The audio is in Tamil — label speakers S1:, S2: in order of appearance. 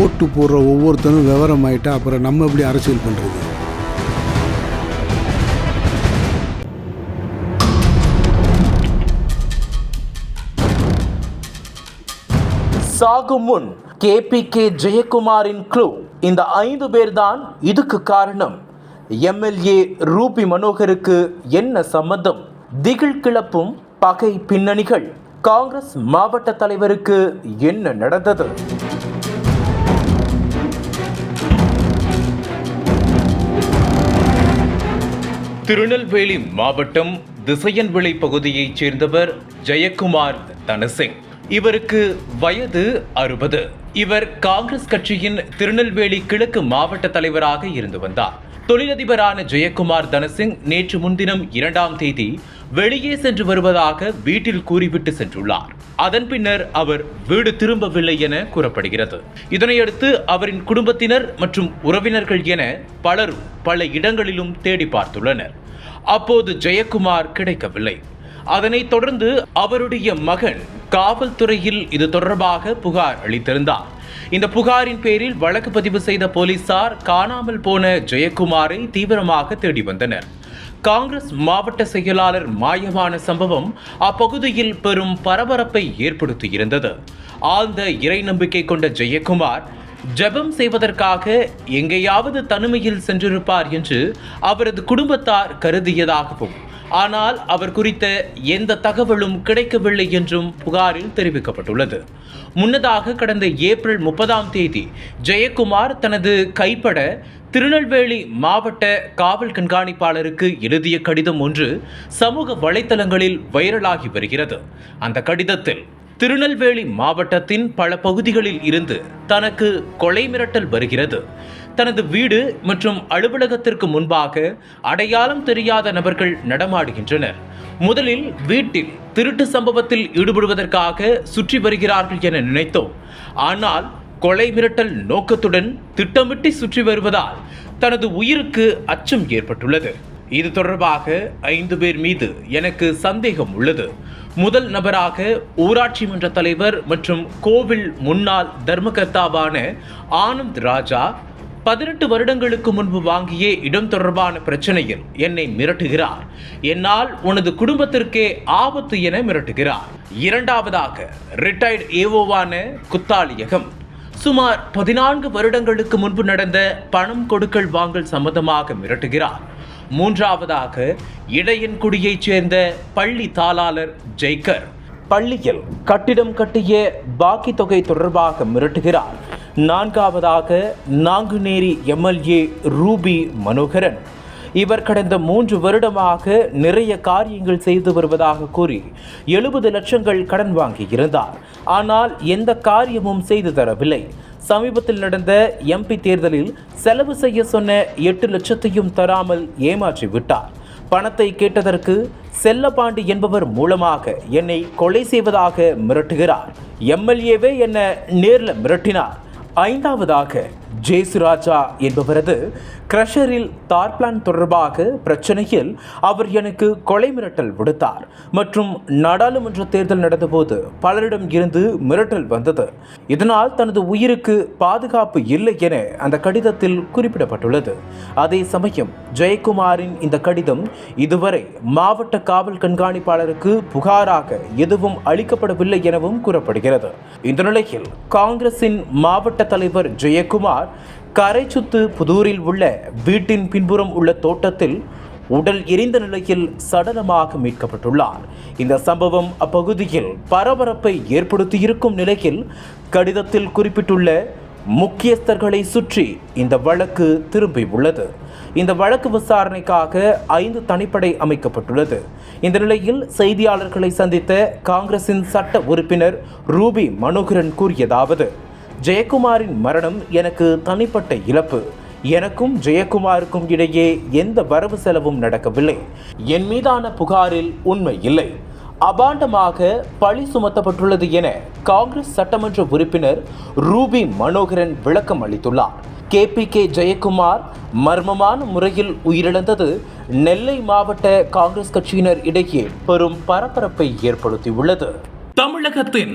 S1: ஓட்டு போடுற ஒவ்வொருத்தனும் விவரம் ஆகிட்டா அப்புறம் நம்ம எப்படி அரசியல் பண்ணுறது
S2: சாகும் முன் கேபிகே ஜெயக்குமாரின் க்ளூ இந்த ஐந்து பேர்தான் இதுக்கு காரணம். எம்எல்ஏ ரூபி மனோகருக்கு என்ன சம்மந்தம்? திகில் கிளப்பும் பகை பின்னணிகள். காங்கிரஸ் மாவட்ட தலைவருக்கு என்ன நடந்தது? திருநெல்வேலி மாவட்டம் திசையன்விளை பகுதியைச் சேர்ந்தவர் ஜெயக்குமார் தனசிங். இவருக்கு வயது அறுபது. இவர் காங்கிரஸ் கட்சியின் திருநெல்வேலி கிழக்கு மாவட்ட தலைவராக இருந்து வந்தார். தொழிலதிபரான ஜெயக்குமார் தனசிங் நேற்று முன்தினம் இரண்டாம் தேதி வெளியே சென்று வருவதாக வீட்டில் கூறிவிட்டு சென்றுள்ளார். அதன் பின்னர் அவர் வீடு திரும்பவில்லை என கூறப்படுகிறது. இதனையடுத்து அவரின் குடும்பத்தினர் மற்றும் உறவினர்கள் என பலரும் பல இடங்களிலும் தேடி பார்த்துள்ளனர். அப்போது ஜெயக்குமார் கிடைக்கவில்லை. அதனைத் தொடர்ந்து அவருடைய மகன் காவல்துறையில் இது தொடர்பாக புகார் அளித்திருந்தார். இந்த புகாரின் பேரில் வழக்கு பதிவு செய்த போலீசார் காணாமல் போன ஜெயக்குமாரை தீவிரமாக தேடி வந்தனர். காங்கிரஸ் மாவட்ட செயலாளர் மாயமான சம்பவம் அப்பகுதியில் பெரும் பரபரப்பை ஏற்படுத்தியிருந்தது. ஆழ்ந்த இறை நம்பிக்கை கொண்ட ஜெயக்குமார் ஜெபம் செய்வதற்காக எங்கேயாவது தனிமையில் சென்றிருப்பார் என்று அவரது குடும்பத்தார் கருதியதாகவும் ஆனால் அவர் குறித்த எந்த தகவலும் கிடைக்கவில்லை என்றும் புகாரில் தெரிவிக்கப்பட்டுள்ளது. முன்னதாக கடந்த ஏப்ரல் முப்பதாம் தேதி ஜெயக்குமார் தனது கைப்பட திருநெல்வேலி மாவட்ட காவல் கண்காணிப்பாளருக்கு எழுதிய கடிதம் ஒன்று சமூக வலைத்தளங்களில் வைரலாகி வருகிறது. அந்த கடிதத்தில் திருநெல்வேலி மாவட்டத்தின் பல பகுதிகளில் இருந்து தனக்கு கொலை மிரட்டல் வருகிறது. தனது வீடு மற்றும் அலுவலகத்திற்கு முன்பாக அடையாளம் தெரியாத நபர்கள் நடமாடுகின்றனர். முதலில் வீட்டில் திருட்டு சம்பவத்தில் ஈடுபடுவதற்காக சுற்றி வருகிறார்கள் என நினைத்தோம். ஆனால் கொலை மிரட்டல் நோக்கத்துடன் திட்டமிட்டு சுற்றி வருவதால் தனது உயிருக்கு அச்சம் ஏற்பட்டுள்ளது. இது தொடர்பாக ஐந்து பேர் மீது எனக்கு சந்தேகம் உள்ளது. முதல் நபராக ஊராட்சி மன்ற தலைவர் மற்றும் கோவில் முன்னாள் தர்மகர்த்தாவான ஆனந்த் ராஜா பதினெட்டு வருடங்களுக்கு முன்பு வாங்கிய இடம் தொடர்பான பிரச்சனையில் என்னை மிரட்டுகிறார். என்னால் உனது குடும்பத்திற்கே ஆபத்து என மிரட்டுகிறார். இரண்டாவதாக ரிட்டையர்ட் ஏவோவான குத்தாலியகம். சுமார் பதினான்கு வருடங்களுக்கு முன்பு நடந்த பணம் கொடுக்கல் வாங்கல் சம்பந்தமாக மிரட்டுகிறார். மூன்றாவதாக இடையன்குடியைச் சேர்ந்த பள்ளி தாளாளர் ஜெய்கர். பள்ளியில் கட்டிடம் கட்டிய பாக்கி தொகை தொடர்பாக மிரட்டுகிறார். நான்காவதாக நாங்குநேரி எம்எல்ஏ ரூபி மனோகரன். இவர் கடந்த மூன்று வருடமாக நிறைய காரியங்கள் செய்து வருவதாக கூறி எழுபது லட்சங்கள் கடன் வாங்கியிருந்தார். ஆனால் எந்த காரியமும் செய்து தரவில்லை. சமீபத்தில் நடந்த எம்பி தேர்தலில் செலவு செய்ய சொன்ன எட்டு லட்சத்தையும் தராமல் ஏமாற்றி விட்டார். பணத்தை கேட்டதற்கு செல்லபாண்டி என்பவர் மூலமாக என்னை கொலை செய்வதாக மிரட்டுகிறார். எம்எல்ஏவே என்ன நேரில் மிரட்டினார். ஐந்தாவதாக ஜேசுராஜா என்பவரது கிரஷரில் தார் பிளான் தொடர்பாக பிரச்சனையில் அவர் எனக்கு கொலை மிரட்டல் விடுத்தார் மற்றும் நாடாளுமன்ற தேர்தல் நடந்தபோது பலரிடம் இருந்து மிரட்டல் வந்தது. இதனால் தனது உயிருக்கு பாதுகாப்பு இல்லை என அந்த கடிதத்தில் குறிப்பிடப்பட்டுள்ளது. அதே சமயம் ஜெயக்குமாரின் இந்த கடிதம் இதுவரை மாவட்ட காவல் கண்காணிப்பாளருக்கு புகாராக எதுவும் அளிக்கப்படவில்லை எனவும் கூறப்படுகிறது. இந்த நிலையில் காங்கிரசின் மாவட்ட தலைவர் ஜெயக்குமார் கரைச்சுத்து புதூரில் உள்ள வீட்டின் பின்புறம் உள்ள தோட்டத்தில் உடல் எரிந்த நிலையில் சடலமாக மீட்கப்பட்டுள்ளார். இந்த சம்பவம் அப்பகுதியில் பரபரப்பை ஏற்படுத்தியிருக்கும் நிலையில் கடிதத்தில் குறிப்பிட்டுள்ள முக்கியஸ்தர்களை சுற்றி இந்த வழக்கு திரும்பியுள்ளது இந்த வழக்கு விசாரணைக்காக ஐந்து தனிப்படை அமைக்கப்பட்டுள்ளது. இந்த நிலையில் செய்தியாளர்களை சந்தித்த காங்கிரசின் சட்ட உறுப்பினர் ரூபி மனோகரன் கூறியதாவது ஜெயக்குமாரின் மரணம் எனக்கு தனிப்பட்ட இழப்பு. எனக்கும் ஜெயக்குமாருக்கும் இடையே எந்த வரவு செலவும் நடக்கவில்லை. என் மீதான புகாரில் உண்மை இல்லை. அபாண்டமாக பழி சுமத்தப்பட்டுள்ளது என காங்கிரஸ் சட்டமன்ற உறுப்பினர் ரூபி மனோகரன் விளக்கம் அளித்துள்ளார். கேபிகே ஜெயக்குமார் மர்மமான முறையில் உயிரிழந்தது நெல்லை மாவட்ட காங்கிரஸ் கட்சியினர் இடையே பெரும் பரபரப்பை ஏற்படுத்தியுள்ளது. தமிழகத்தின்